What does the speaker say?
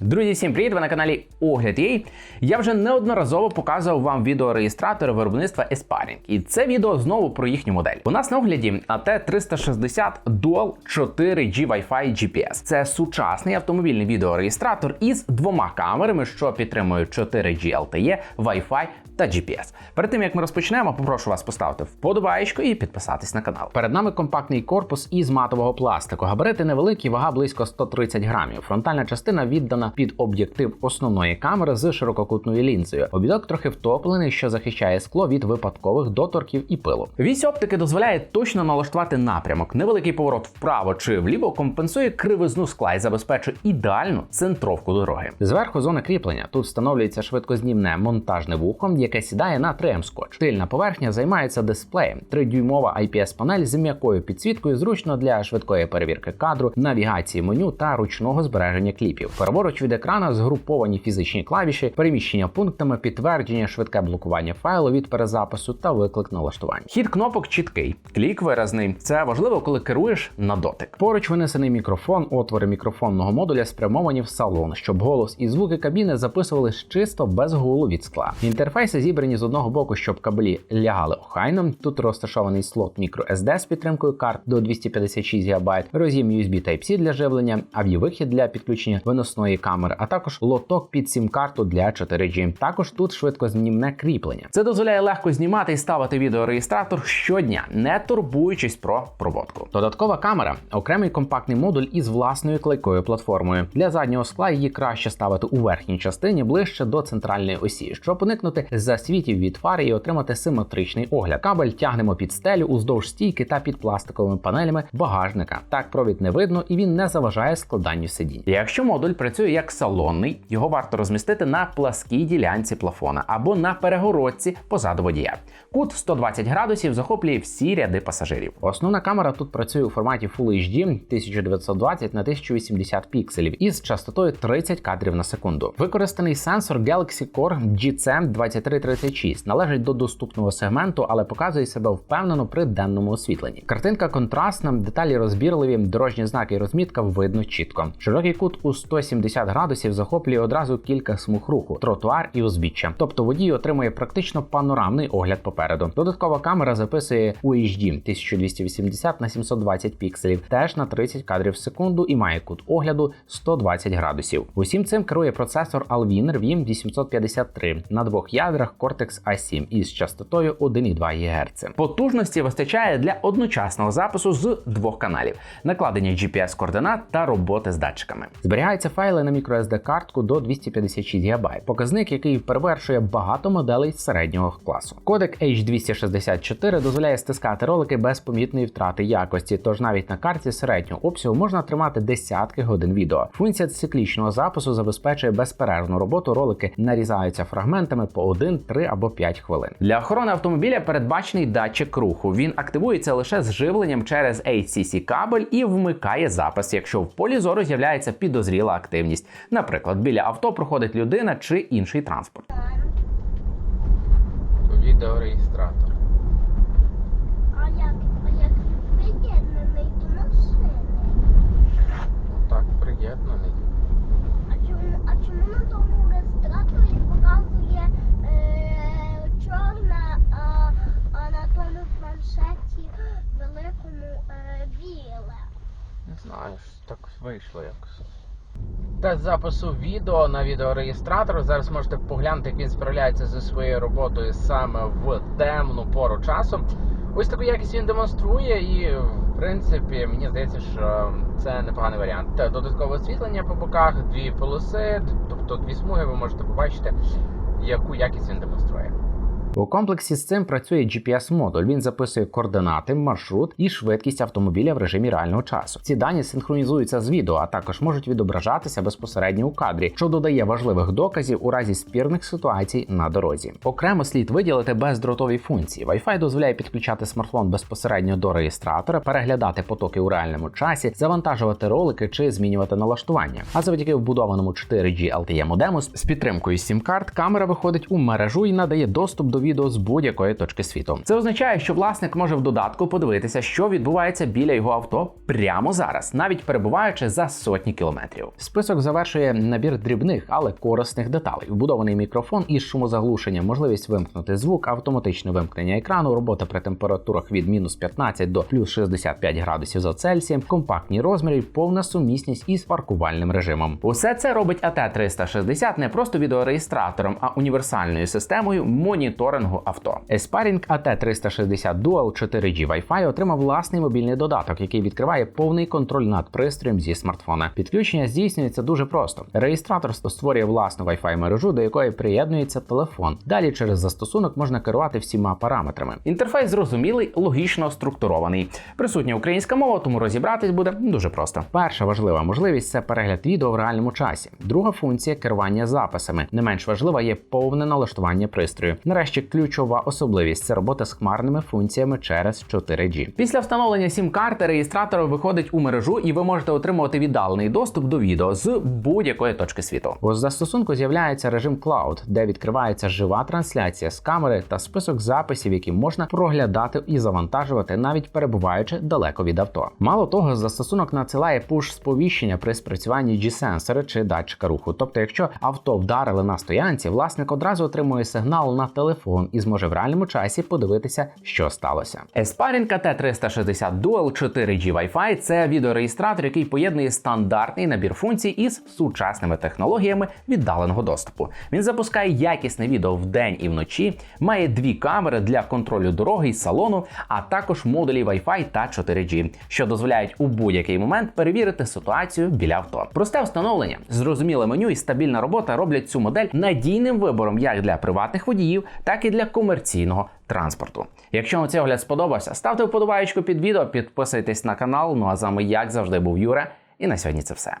Друзі, всім привіт! Ви на каналі Огляд Єй. Я вже неодноразово показував вам відеореєстратори виробництва Esparing. І це відео знову про їхню модель. У нас на огляді AT360 Dual 4G Wi-Fi GPS. Це сучасний автомобільний відеореєстратор із двома камерами, що підтримують 4G LTE, Wi-Fi та GPS. Перед тим як ми розпочнемо, попрошу вас поставити вподобаєчку і підписатись на канал. Перед нами компактний корпус із матового пластику. Габарити невеликі, вага близько 130 грамів. Фронтальна частина віддана під об'єктив основної камери з ширококутною лінзою. Обідок трохи втоплений, що захищає скло від випадкових доторків і пилу. Вісь оптики дозволяє точно налаштувати напрямок. Невеликий поворот вправо чи вліво компенсує кривизну скла і забезпечує ідеальну центровку дороги. Зверху зона кріплення. Тут встановлюється швидкознімне монтажне вухо, яке сідає на 3М скотч. Тильна поверхня займається дисплеєм. 3-дюймова IPS-панель з м'якою підсвіткою зручно для швидкої перевірки кадру, навігації меню та ручного збереження кліпів. Праворуч від екрана згруповані фізичні клавіші, переміщення пунктами, підтвердження, швидке блокування файлу від перезапису та виклик налаштувань. Хід кнопок чіткий, клік виразний. Це важливо, коли керуєш на дотик. Поруч винесений мікрофон, отвори мікрофонного модуля спрямовані в салон, щоб голос і звуки кабіни записувались чисто без гулу від скла. Інтерфейси зібрані з одного боку, щоб кабелі лягали охайно. Тут розташований слот microSD з підтримкою карт до 256 ГБ, роз'єм USB Type-C для живлення, авіовихід для підключення виносної камери, а також лоток під сім-карту для 4G. Також тут швидкознімне кріплення. Це дозволяє легко знімати і ставити відеореєстратор щодня, не турбуючись про проводку. Додаткова камера окремий компактний модуль із власною клейкою платформою. Для заднього скла її краще ставити у верхній частині ближче до центральної осі, щоб уникнути засвітів від фари і отримати симетричний огляд. Кабель тягнемо під стелю уздовж стійки та під пластиковими панелями багажника. Так провід не видно і він не заважає складанню сидінь. Якщо модуль працює як салонний, його варто розмістити на пласкій ділянці плафона або на перегородці позаду водія. Кут 120 градусів захоплює всі ряди пасажирів. Основна камера тут працює у форматі Full HD 1920 на 1080 пікселів із частотою 30 кадрів на секунду. Використаний сенсор Galaxy Core GC2336 належить до доступного сегменту, але показує себе впевнено при денному освітленні. Картинка контрастна, деталі розбірливі, дорожні знаки і розмітка видно чітко. Широкий кут у 170 градусів захоплює одразу кілька смуг руху, тротуар і узбіччя. Тобто водій отримує практично панорамний огляд попереду. Додаткова камера записує UHD 1280 на 720 пікселів, теж на 30 кадрів в секунду і має кут огляду 120 градусів. Усім цим керує процесор Alvin RVM 853 на двох ядрах Cortex A7 із частотою 1,2 ГГц. Потужності вистачає для одночасного запису з двох каналів, накладення GPS-координат та роботи з датчиками. Зберігаються файли на microSD картку до 256 ГБ, показник, який перевершує багато моделей середнього класу. Кодек H264 дозволяє стискати ролики без помітної втрати якості, тож навіть на карті середнього обсягу можна тримати десятки годин відео. Функція циклічного запису забезпечує безперервну роботу. Ролики нарізаються фрагментами по 1, 3 або 5 хвилин. Для охорони автомобіля передбачений датчик руху. Він активується лише з живленням через HCC кабель і вмикає запис, якщо в полі зору з'являється підозріла активність. Наприклад, біля авто проходить людина чи інший транспорт. Відеореєстратор. А як, а як приєднаний до машини? Так, приєднаний. А чому, а чому на тому реєстраторі показує е, чорне, а, а на тому планшеті великому е, біле? Не знаю, так вийшло якось. Тест запису відео на відеореєстратор. Зараз можете поглянути, як він справляється зі своєю роботою саме в темну пору часу. Ось таку якість він демонструє, і в принципі мені здається, що це непоганий варіант. Додаткове освітлення по боках, дві полоси, тобто дві смуги, ви можете побачити, яку якість він демонструє. У комплексі з цим працює GPS-модуль. Він записує координати, маршрут і швидкість автомобіля в режимі реального часу. Ці дані синхронізуються з відео, а також можуть відображатися безпосередньо у кадрі, що додає важливих доказів у разі спірних ситуацій на дорозі. Окремо слід виділити бездротові функції. Wi-Fi дозволяє підключати смартфон безпосередньо до реєстратора, переглядати потоки у реальному часі, завантажувати ролики чи змінювати налаштування. А завдяки вбудованому 4G LTE модему з підтримкою SIM-карт камера виходить у мережу і надає доступ до відео з будь-якої точки світу. Це означає, що власник може в додатку подивитися, що відбувається біля його авто прямо зараз, навіть перебуваючи за сотні кілометрів. Список завершує набір дрібних, але корисних деталей: вбудований мікрофон із шумозаглушенням, можливість вимкнути звук, автоматичне вимкнення екрану, робота при температурах від мінус 15 до плюс 65 градусів за Цельсієм, компактні розміри, повна сумісність із паркувальним режимом. Усе це робить AT360 не просто відеореєстратором, а універсальною системою моніторингу авто. Esparring AT360 Dual 4G Wi-Fi отримав власний мобільний додаток, який відкриває повний контроль над пристроєм зі смартфона. Підключення здійснюється дуже просто. Реєстратор створює власну Wi-Fi мережу, до якої приєднується телефон. Далі через застосунок можна керувати всіма параметрами. Інтерфейс зрозумілий, логічно структурований. Присутня українська мова, тому розібратись буде дуже просто. Перша важлива можливість це перегляд відео в реальному часі. Друга функція керування записами. Не менш важлива є повне налаштування пристрою. Нарешті ключова особливість це робота з хмарними функціями через 4G. Після встановлення сім-карти реєстратор виходить у мережу, і ви можете отримувати віддалений доступ до відео з будь-якої точки світу. У застосунку з'являється режим Cloud, де відкривається жива трансляція з камери та список записів, які можна проглядати і завантажувати, навіть перебуваючи далеко від авто. Мало того, застосунок надсилає пуш сповіщення при спрацюванні G-сенсора чи датчика руху. Тобто, якщо авто вдарили на стоянці, власник одразу отримує сигнал на телефон і зможе в реальному часі подивитися, що сталося. Esparring AT360 Dual 4G Wi-Fi – це відеореєстратор, який поєднує стандартний набір функцій із сучасними технологіями віддаленого доступу. Він запускає якісне відео вдень і вночі, має дві камери для контролю дороги і салону, а також модулі Wi-Fi та 4G, що дозволяють у будь-який момент перевірити ситуацію біля авто. Просте встановлення, зрозуміле меню і стабільна робота роблять цю модель надійним вибором як для приватних водіїв, так і для комерційного транспорту. Якщо вам цей огляд сподобався, ставте вподобаєчку під відео, підписуйтесь на канал. Ну а з вами, як завжди, був Юра. І на сьогодні це все.